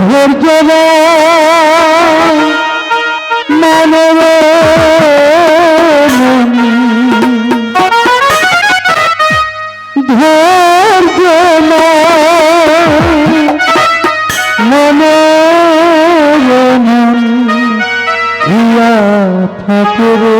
ধৈর্য মানব ধৈর্য মনে ইয়া ঠাকুরে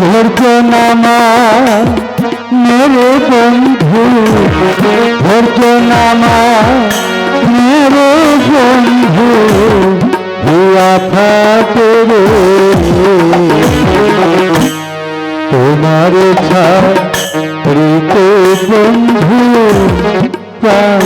ধৈর্য নামা মেরে বন্ধু। ধৈর্য নামা মেরে বন্ধু। হুয়া থাকে রে তোমার ছাড়িতে বন্ধু, প্রাণ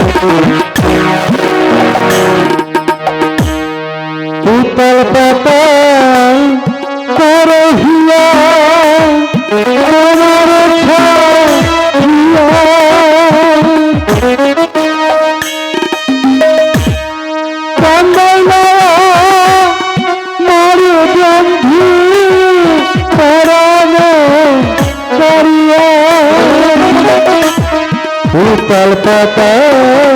উতল পাতাল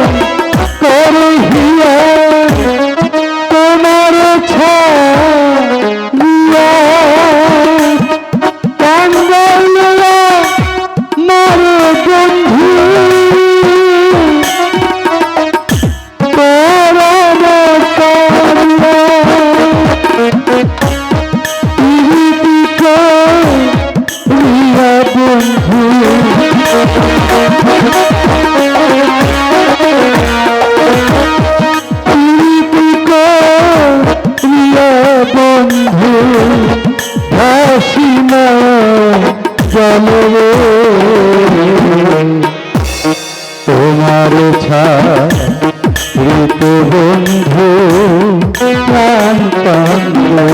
তোমার ছাড়িত বন্ধু প্রাণ কান্দে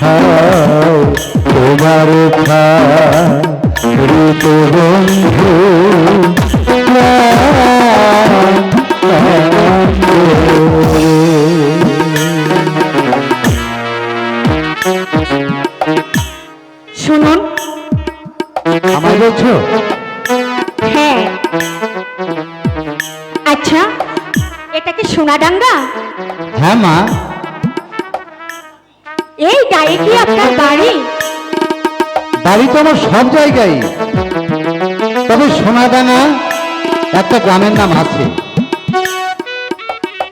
হায় তোমার ছাড়িত আচ্ছা এটা কি সোনাডাঙ্গা? হ্যাঁ মা। এই গায়ে কি আপনার বাড়ি? বাড়ি তো আমার সব জায়গায়। তবে সোনাদানা একটা গ্রামের নাম আছে।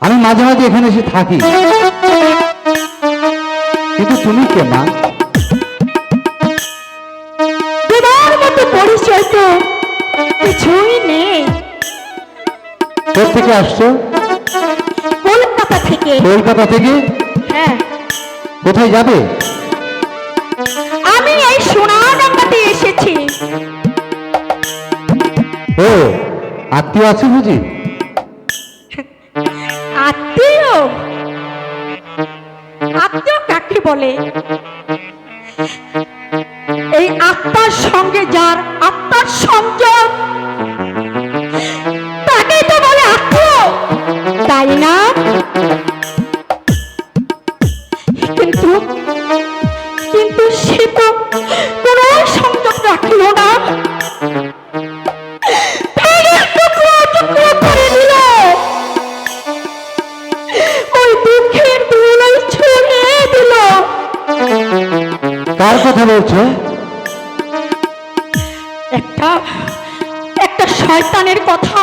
আমি মাঝে মাঝে এখানে এসে থাকি। কিন্তু তুমি কে মা? তোমার মতো পরিচয় তো কিছুই নেই। থেকে আসছো? কলকাতা থেকে। কলকাতা থেকে? হ্যাঁ। কোথায় যাবে? আমি এই সোনাডাঙ্গাতে এসেছি। ও আত্মীয় আছে বুঝি? আত্মীয়? আত্মীয় কাকে বলে? এই আত্মার সঙ্গে যার আত্মার সংযোগ তাই না। কিন্তু কিন্তু সে তো কোনো সংযোগ রাখল না। কার কথা বলছো? একটা একটা শয়তানের কথা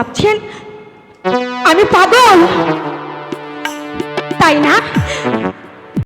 ভাবছেন? আমি পাগল। তাই না?